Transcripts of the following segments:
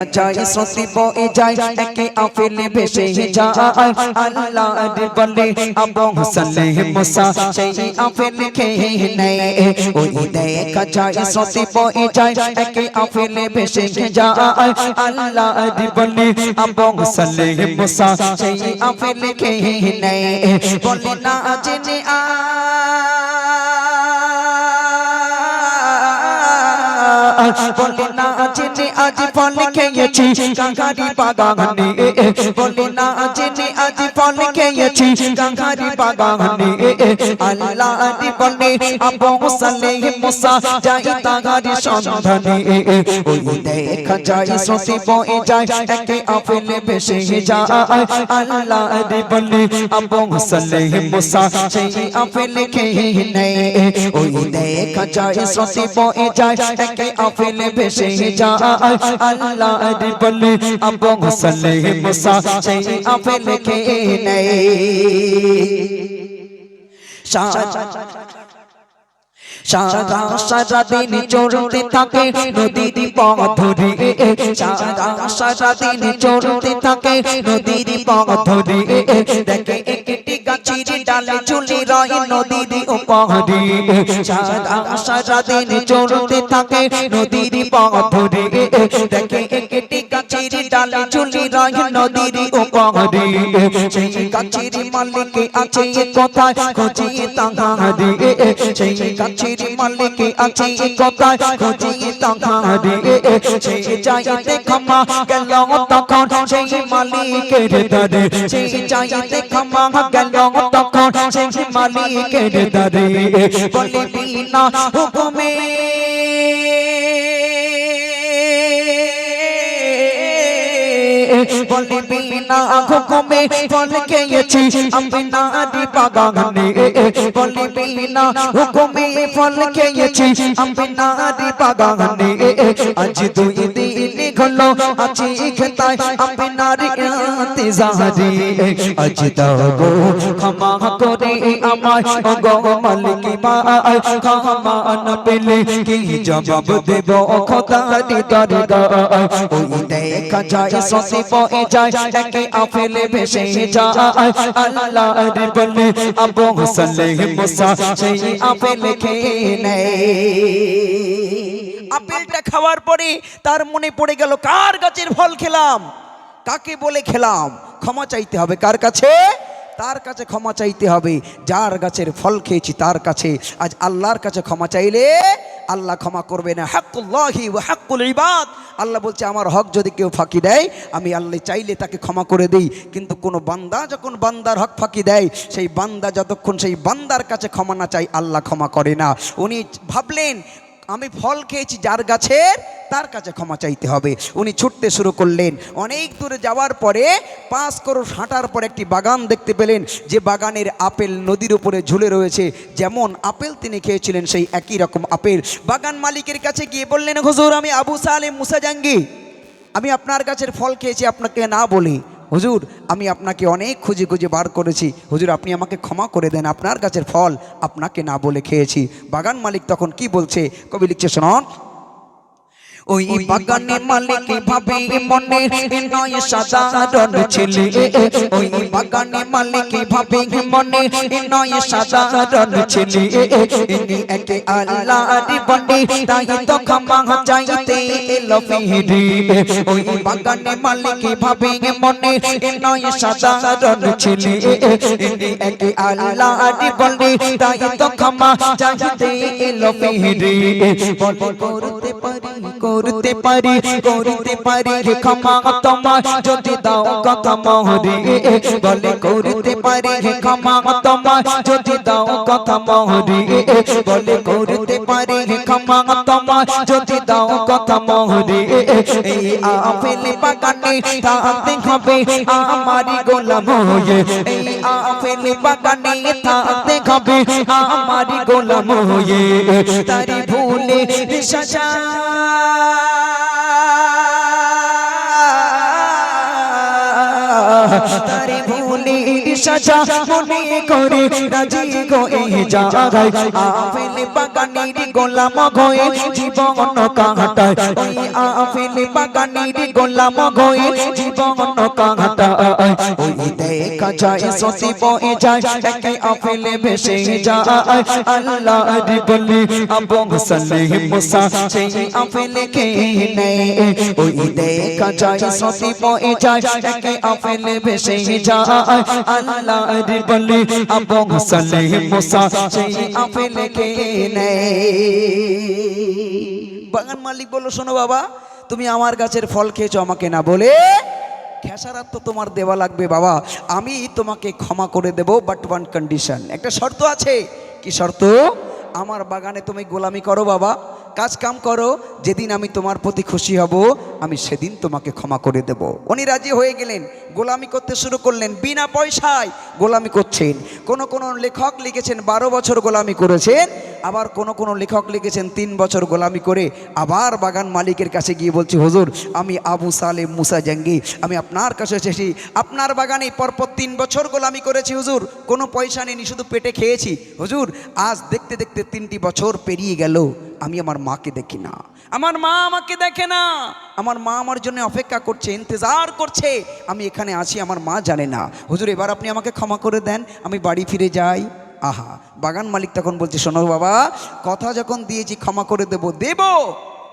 যাই সতি বয়ে যায় একে আফেলে ভেসে যায় আল্লাহর বলে আবু সালেহ মুসা সেই আফেলে খেয়ে নেয় ওই দেখা যায় সতি বয়ে যায় একে আফেলে ভেসে যায় আল্লাহর বলে আবু সালেহ মুসা সেই আফেলে খেয়ে নেয় বলে না জেনে আ বলে না জেনে আজ ফল খেয়েছি কাঙ্গারি বাগানে বলে না জেনে আজ ফল খেয়েছি কাঙ্গারি বাগানে আল্লাহ বলে আবু সালেহ মুসা যাই তাগারি সন্ধানে ওই দেখা যায় সসি বয়ে যায় একে আফেলে ভেসে যায় আল্লাহ বলে আবু সালেহ মুসা সেই আফেলে খেয়ে নেয় ওই দেখা যায় সসি বয়ে যায় একে আফেলে ভেসে যায় আল্লাহ বলে আবু সালেহ মুসা সেই আফেলে খেয়ে নেয় সারা সারা দিন চড়তে থাকে নদীর পথ ধরে সারা সারা দিন দেখে একটি গাছের ডালে ঝুলে রয় নদীর উপরে সারা সারা দিন চড়তে থাকে নদীর পথ ধরে দেখে একটি গাছের ডালে ঝুলে রয় নদীর উপরে সেই গাছের মালিক আছে কোথায়, খোঁজে তাহারে। সেই গাছের মালিক আছে কোথায়, খোঁজে তাহারে। সেই চাইতে ক্ষমা গেল তখন, সেই মালিকের দারে সেই চাইতে ক্ষমা গেল তখন সেই মালিকের দারে বলে বিনা হুকুমে বলে বিনা হুকুমে ফল খেয়েছি আমি নারী বাগানে বলে বিনা হুকুমে ফল খেয়েছি আমি নারী বাগানে আজ দুই দিন আছি খেতায় আমি নারী ইন্তজারি আজ দাও ক্ষমা করে আমায় গো মালিক মা ক্ষমা না পেলে কি জবাব দেব খোদা দি দরগায়? ওই দেখা যায়, সসি বয়ে যায়, একে আফেলে ভেসে যায়। আল্লাহর বলে, আবু সালেহ মুসা, সেই আফেলে খেয়ে নেয়। আপেলটা খাওয়ার পরে তার মনে পড়ে গেল, কার গাছের ফল খেলাম? কাকে বলে খেলাম? ক্ষমা চাইতে হবে কার কাছে? তার কাছে ক্ষমা চাইতে হবে। যার গাছের ফল খেয়েছি তার কাছে। আজ আল্লাহর কাছে ক্ষমা চাইলে আল্লাহ ক্ষমা করবে না। হাক্কুল্লাহি ও হাক্কুল ইবাদ। আল্লাহ বলছে, আমার হক যদি কেউ ফাঁকি দেয়, আমি আল্লাহ চাইলে তাকে ক্ষমা করে দিই। কিন্তু কোনো বান্দা যখন বান্দার হক ফাঁকি দেয়, সেই বান্দা যতক্ষণ সেই বান্দার কাছে ক্ষমা না চাই আল্লাহ ক্ষমা করে না। উনি ভাবলেন আমি ফল খেয়েছি যার গাছের, তার কাছে ক্ষমা চাইতে হবে। উনি ছুটতে শুরু করলেন। অনেক দূরে যাওয়ার পরে পাঁচ করোড় হাঁটার পর একটি বাগান দেখতে পেলেন। যে বাগানের আপেল নদীর উপরে ঝুলে রয়েছে। যেমন আপেল তিনি খেয়েছিলেন, সেই একই রকম আপেল। বাগান মালিকের কাছে গিয়ে বললেন, হুজুর, আমি আবু সালেম মুসাজাঙ্গি। আমি আপনার গাছের ফল খেয়েছি, আপনাকে না বলি। হুজুর, আমি আপনাকে অনেক খুঁজে খুঁজে বার করেছি। হুজুর, আপনি আমাকে ক্ষমা করে দেন, আপনার গাছের ফল আপনাকে না বলে খেয়েছি। বাগান মালিক তখন কি বলছে? কবি লিখছে, শোনন ওই বাগানে মালিক ভাবে মনে নয় সাধারণ ছেলে। ওই বাগানে মালিক ভাবে মনে নয় সাধারণ ছেলে। ইনি একে আল্লাহর বনে তাই তো ক্ষমা চাইতে এলো ফিরে। ওই বাগানে মালিক ভাবে মনে নয় সাধারণ ছেলে। ইনি একে আল্লাহর বনে তাই তো ক্ষমা চাইতে এলো ফিরে। বল করতে পারি করতে পারি করতে পারি রে ক্ষমা তোমার যদি দাও কথা মহরে বলে করতে পারি রে ক্ষমা তোমার যদি দাও কথা মহরে বলে করতে পারি রে ক্ষমা তোমার যদি দাও কথা মহরে এই আপেল বাগানে থাকতে হবে আমারি গোলাম হয়ে এই আপেল বাগানে থাকতে হবে আমারি গোলাম হয়ে তারি ভুলে সাজা তারে ভুলে সাজা মনে করে রাজি গো এই জাগায় আফেল বাগানের গোলাম হয়ে জীবন কাটায়। ওই আফেল বাগানের গোলাম হয়ে জীবন কাটায়। ওই দেখা যায় সসি বয়ে যায়, একে আফেলে ভেসে যায়। আল্লাহর বলি, আবু সালেহ মুসা, সেই আফেলে কে নেয় ওই দেখা যায় সসি বয়ে যায়, একে আফেলে ভেসে যায়। আল্লাহর বলি, আবু সালেহ মুসা, সেই আফেলে কে নেয় বাগান মালিক বলল, শোনো বাবা, তুমি আমার গাছের ফল খেয়েছো, আমাকে না বলে খেসারাত তো তোমার দেওয়া লাগবে বাবা। আমি তোমাকে ক্ষমা করে দেব বাট ওয়ান কন্ডিশন একটা শর্ত আছে। কি শর্ত? আমার বাগানে তুমি গোলামি করো বাবা। কাজ কাম করো। যেদিন আমি তোমার প্রতি খুশি হব, আমি সেদিন তোমাকে ক্ষমা করে দেব। উনি রাজি হয়ে গেলেন। গোলামি করতে শুরু করলেন। বিনা পয়সায় গোলামি করছেন। কোন কোন লেখক লিখেছেন, বারো বছর গোলামি করেছেন আবার কোন কোন লেখক লিখেছেন, তিন বছর গোলামি করে আবার বাগান মালিকের কাছে গিয়ে বলছি, হুজুর, আমি আবু সালে মুসা জাঙ্গি, আমি আপনার কাছে এসেছি, আপনার বাগানে পরপর তিন বছর গোলামি করেছি, হুজুর, কোনো পয়সা নেই, শুধু পেটে খেয়েছি, হুজুর, আজ দেখতে দেখতে তিনটি বছর পেরিয়ে গেল, আমি আমার মাকে দেখি না, আমার মা আমাকে দেখে না, আমার মা আমার জন্য অপেক্ষা করছে, ইন্তজার করছে, আমি এখানে আছি, আমার মা জানে না, হুজুর, এবার আপনি আমাকে ক্ষমা করে দেন, আমি বাড়ি ফিরে যাই। আহা, বাগান মালিক তখন বলছে, শোনো বাবা, কথা যখন দিয়েছি ক্ষমা করে দেব দেব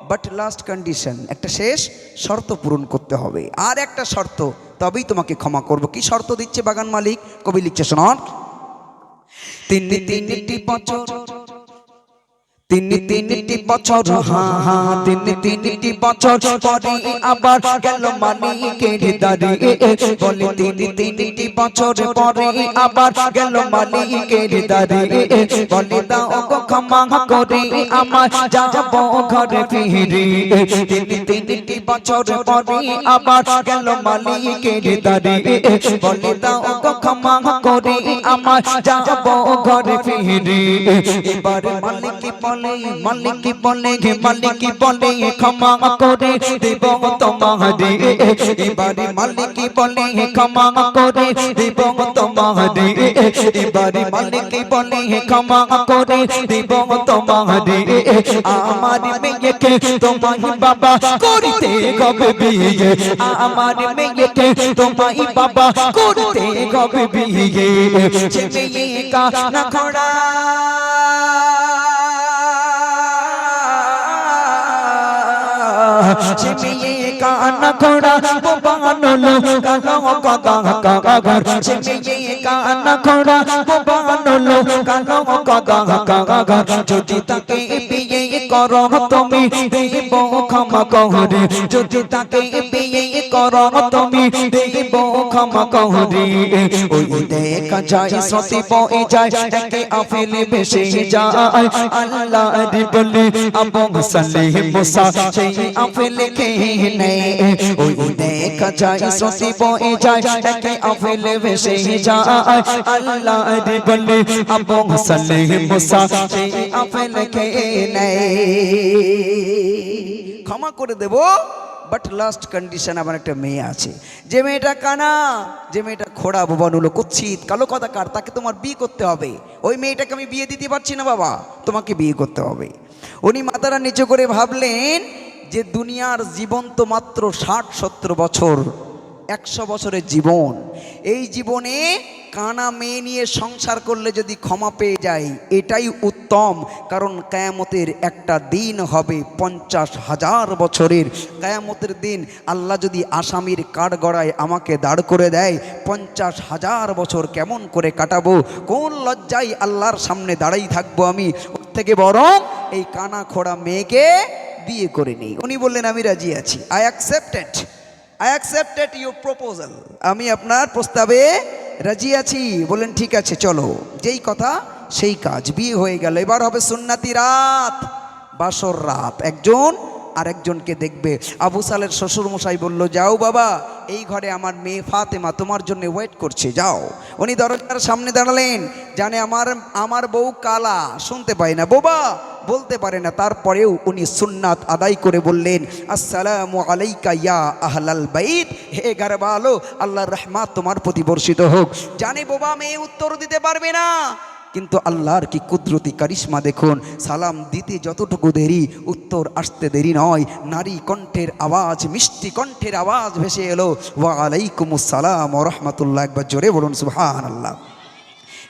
বাট লাস্ট কন্ডিশন একটা শেষ শর্ত পূরণ করতে হবে। আর একটা শর্ত, তবেই তোমাকে ক্ষমা করব। কি শর্ত দিচ্ছে বাগান মালিক? কবি লিখছে শোনন তিন তিনটি বছর তিন তিনটি বছর, হা হা, তিন তিনটি বছর পরে আবার গেল মালিকের দাঁড়ি বলে তিন তিনটি বছর পরে আবার গেল মালিকের দাঁড়ি বলে দাও ক্ষমা করে আমার যাব ঘরে ফিরে। তিন তিনটি বছর পরে আবার গেল মালিকের দাঁড়ি বলে দাও ক্ষমা করে আমার যাব ঘরে ফিরে। এবার মালিক বলে, মালিক বলে হে মালিক বলে, ক্ষমা করে দেব তোমারে এবারে মালিক বলে, ক্ষমা করে দেব তোমারে এবারে মালিক বলে, ক্ষমা করে দেব তোমারে আমার মেয়েকে তোমার বাবা করিতে গবে বিয়ে। আমার মেয়েকে তোমার বাবা করতে গবে বিয়ে। সে মেয়ে কা না খড়া মেয়ে কানা খোড়া বানলো কালো কাকা কাকা ঘর সে মেয়ে কানা খোড়া বানলো কালো কাকা কাকা ঘর যদি তাকে বিয়ে করো তুমি, দেব ক্ষমা কহরে। যদি তাকে বিয়ে করো তুমি, দেব ক্ষমা কহরে। ওই দেখা যায়, সতি বয়ে যায়, একে আফেলে ভেসে যায়। আল্লাহ বলে আবং সালে মুসা, সেই আফেলে কে নেই ওই দেখা যায়, সতি বয়ে যায়, একে আফেলে ভেসে যায়। আল্লাহ বলে আবং সালে মুসা, সেই আফেলে কে নেই ক্ষমা করে দেব বাট লাস্ট কন্ডিশন আমার একটা মেয়ে আছে। যে মেয়েটা কানা, যে মেয়েটা খোড়া বোবানুলো কুচ্ছিত, কালো কথা কার তাকে তোমার বিয়ে করতে হবে। ওই মেয়েটাকে আমি বিয়ে দিতে পারছি না বাবা, তোমাকে বিয়ে করতে হবে। উনি মাথাটা নিচু করে ভাবলেন যে দুনিয়ার জীবন তো মাত্র ষাট সত্তর বছর, একশো বছরের জীবন। এই জীবনে কানা মেয়ে নিয়ে সংসার করলে যদি ক্ষমা পেয়ে যায়, এটাই উত্তম। কারণ কায়ামতের একটা দিন হবে পঞ্চাশ হাজার বছরের। কায়ামতের দিন আল্লাহ যদি আসামির কাঠগড়ায় আমাকে দাঁড় করে দেয়, পঞ্চাশ হাজার বছর কেমন করে কাটাবো? কোন লজ্জায় আল্লাহর সামনে দাঁড়াই থাকব আমি? ওর থেকে বরং এই কানা খোড়া মেয়েকে বিয়ে করে নিই। উনি বললেন, আমি রাজি আছি। I accepted I accepted your proposal আমি আপনার প্রস্তাবে রাজি আছি। বলেন, ঠিক আছে, চলো। যেই কথা, সেই কাজ। বিয়ে হয়ে গেল। এবার হবে সুন্নাতি রাত, বাসর রাত। একজন আরেকজনকে দেখবে। আবু সালের শ্বশুর মশাই বলল, যাও বাবা, এই ঘরে আমার মেয়ে ফাতেমা, তোমার জন্য ওয়েট করছে, যাও। উনি দরজার সামনে দাঁড়ালেন, জানে আমার আমার বউ কালা, শুনতে পায় না। বোবা, বলতে পারে না। তারপরেও উনি সুন্নাত আদায় করে বললেন, আসসালামু আলাইকা ইয়া আহলাল বাইত। হে গারবালো আল্লাহর রহমাত তোমার প্রতি বর্ষিত হোক। জানে বোবা মেয়ে উত্তর দিতে পারবে না। কিন্তু আল্লাহর কি কুদরতি কারিশ্মা দেখুন? সালাম দিতে যতটুকু দেরি, উত্তর আসতে দেরি নয়। নারী কণ্ঠের আওয়াজ, মিষ্টি কণ্ঠের আওয়াজ ভেসে এলো। ওয়া আলাইকুমুসসালাম ও রহমতুল্লাহ। একবার জোরে বলুন সুবহান আল্লাহ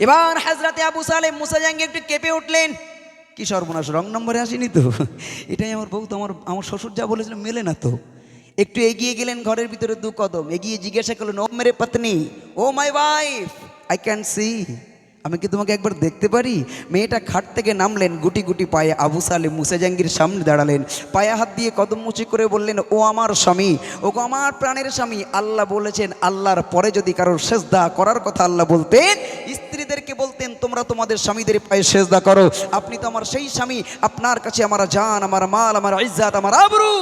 এবার হাজরাতে আবু সালেম মুসা জাঙ্গি একটু কেঁপে উঠলেন। কি সর্বনাশ, রং নম্বরে আসেনি তো? এটাই আমার বউ তো আমার আমার শ্বশুর যা বলেছিল মেলে না তো। একটু এগিয়ে গেলেন ঘরের ভিতরে দু কদম। এগিয়ে জিজ্ঞাসা করলেন, ও মেরে পত্নী, ও my wife? I can see আমি কি তোমাকে একবার দেখতে পারি? মেয়েটা খাট থেকে নামলেন, গুটি গুটি পায়ে আবু সালে মুসেজাঙ্গির সামনে দাঁড়ালেন। পায়ে হাত দিয়ে কদম মুচি করে বললেন, ও আমার স্বামী ও আমার প্রাণের স্বামী। আল্লাহ বলেছেন, আল্লাহর পরে যদি কারোর সেজদা করার কথা আল্লাহ বলতেন স্ত্রীদেরকে বলতেন, তোমরা তোমাদের স্বামীদের পায়ে সেজদা করো। আপনি তো আমার সেই স্বামী। আপনার কাছে আমার জান, আমার মাল, আমার ইজ্জাত, আমার আবরু,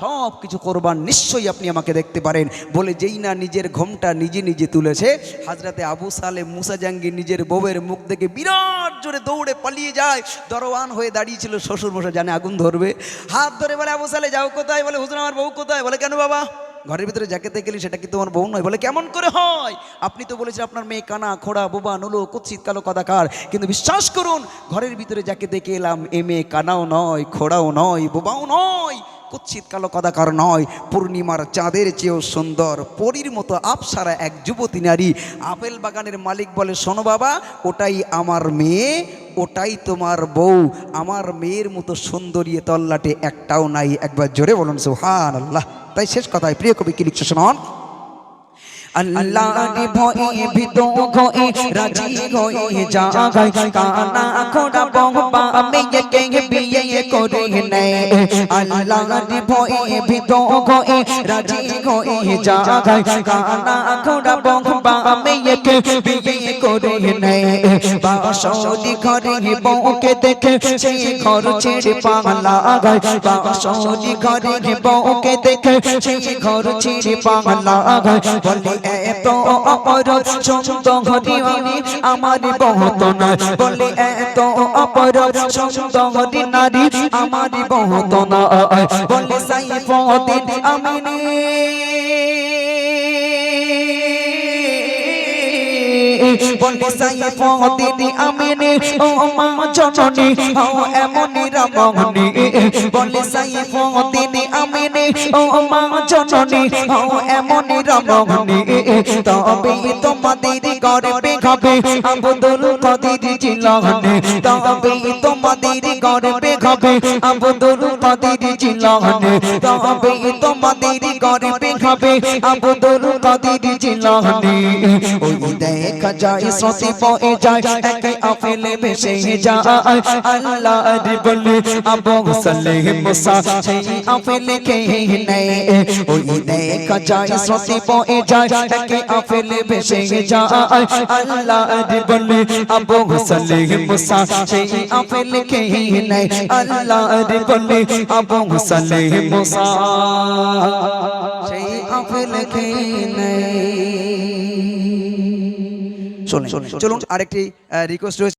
সব কিছু করবার নিশ্চয়ই আপনি আমাকে দেখতে পারেন। বলে যেই না নিজের ঘোমটা নিজে নিজে তুলেছে, হাজরাতে আবু সালে মুসা জাঙ্গি নিজের বউয়ের মুখ থেকে বিরাট জোরে দৌড়ে পালিয়ে যায়। দরওয়ান হয়ে দাঁড়িয়েছিল শ্বশুর মশাই জানে আগুন ধরবে। হাত ধরে বলে, আবু সালে যাও কোথায়? বলে, হুজুর, আমার বউ কোথায়? বলে, কেন বাবা? ঘরের ভিতরে যাকে গেলি সেটা কি তোমার বউ নয়? বলে, কেমন করে হয়? আপনি তো বলেছেন আপনার মেয়ে কানা, খোড়া, বোবা, নুলো, কুৎসিত, কালো, কদাকার। কিন্তু বিশ্বাস করুন, ঘরের ভিতরে যাকে দেখে এলাম, এ মেয়ে কানাও নয়, খোড়াও নয়, বোবাও নয়। কুৎসিত কালো কদাকার নয়, পূর্ণিমার চাঁদের চেয়েও সুন্দর। পরীর মতো আপসারা এক যুবতী নারী আপেল বাগানের মালিক বলে, শোনো বাবা, ওটাই আমার মেয়ে, ওটাই তোমার বউ। আমার মেয়ের মতো সুন্দরী তল্লাটে একটাও নাই। একবার জোরে বলুন সুহান আল্লাহ তাই শেষ কথায় প্রিয় কবি কি লিখছে শোনান? আল্লাহর ভয়ে ভীত হয়ে রাজি হয়ে জাগায় কানা খোড়া বহবা মেয়েকে বিয়ে করে নেয় আল্লাহর ভয়ে ভীত হয়ে রাজি হয়ে জাগায় কানা খোড়া বহবা মেয়েকে বিয়ে করে নেয় বাসরি ঘরে বউকে দেখে সে ঘর ছেড়ে পাগলা গায় বাসরি ঘরে বউকে দেখে সে ঘর ছেড়ে পাগলা গায় বলে এত অপরাধ সুন্দরী আমি আমার বহুত না বলে এত অপরাধ সুন্দরী নারী আমার বহুত না বলে সাইফুদ্দিন আমিনী। বলে সাইফুদ্দিন আমিনী ও মা জননী, ও এমনই রামনি বলে সাইফুদ্দিন আমিনী ও মা জননী, ও এমনই রামনি তবে তোমাদের গর্বে হবে আব্দুল কাদের জিলানি, তবে তোমাদের গর্বে হবে আব্দুল কাদের জিলানি, তবে তোমাদের গর্বে হবে আব্দুল কাদের জিলানি, ওই দেখা যায় সসি বয়ে যায় একে আফেলে ভেসে যায় আল্লাহর বলে আবু সালেহ মুসা সেই আফেলে কে নেয় ওই দেখা যায় সসি বয়ে যায় একে আফেলে ভেসে যায় আল্লাহর বলে আবু সালেহ মুসা সেই আফেলে কে নেয় আল্লাহর বলে আবু সালেহ মুসা সেই আফেলে কে নেয় চলুন আরেকটি রিকোয়েস্ট রয়েছে।